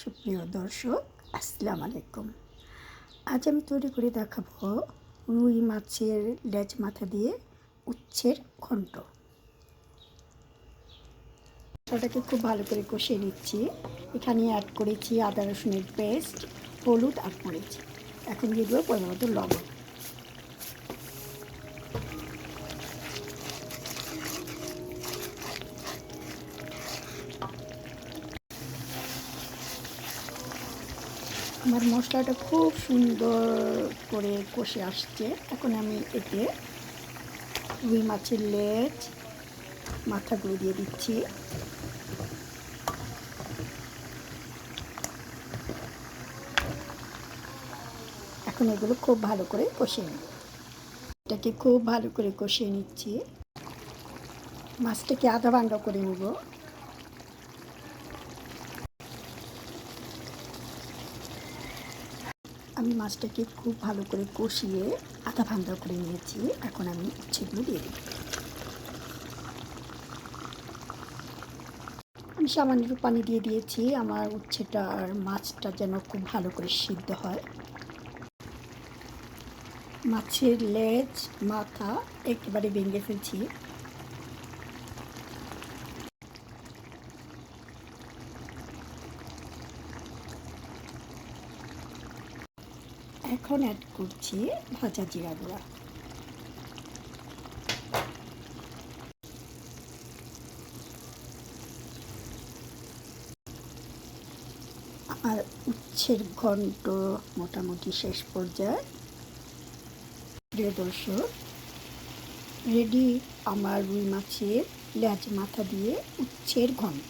সুপ্রিয় দর্শক, আসসালাম আলাইকুম। আজ আমি তৈরি করে দেখাবো রুই মাছের লেজ মাথা দিয়ে উচ্ছের ঘন্ট। ওটাকে খুব ভালো করে কষিয়ে নিচ্ছি। এখানে অ্যাড করেছি আদা রসুনের পেস্ট হলুদ অ্যাড করেছি এখন দিয়ে দেবো পরিমাণ লবণ। আমার মশলাটা খুব সুন্দর করে কষে আসছে। এখন আমি এতে রুই মাছের লেজ, মাথাগুলো দিয়ে দিচ্ছি। এখন এগুলো খুব ভালো করে কষিয়ে নেব এটাকে খুব ভালো করে কষিয়ে নিচ্ছি। মাছটাকে আধা ভাঙ্গা করে নেব। আমি মাছটাকে খুব ভালো করে কষিয়ে আধা ভাঙ্গা করে নিয়েছি। এখন আমি উচ্ছেগুলো দিয়ে দেব আমি সামান্য পানি দিয়ে দিয়েছি। আমার উচ্ছেটা আর মাছটা যেন খুব ভালো করে সিদ্ধ হয়। মাছের লেজ, মাথা একেবারে ভেঙে ফেলছি। এখন অ্যাড করছি ভাজা জিরা গুঁড়া। আর উচ্ছের ঘন্ট মোটামুটি শেষ পর্যায়ে। প্রিয় দর্শক রেডি আমার রুই মাছের লেজ মাথা দিয়ে উচ্ছের ঘন্ট।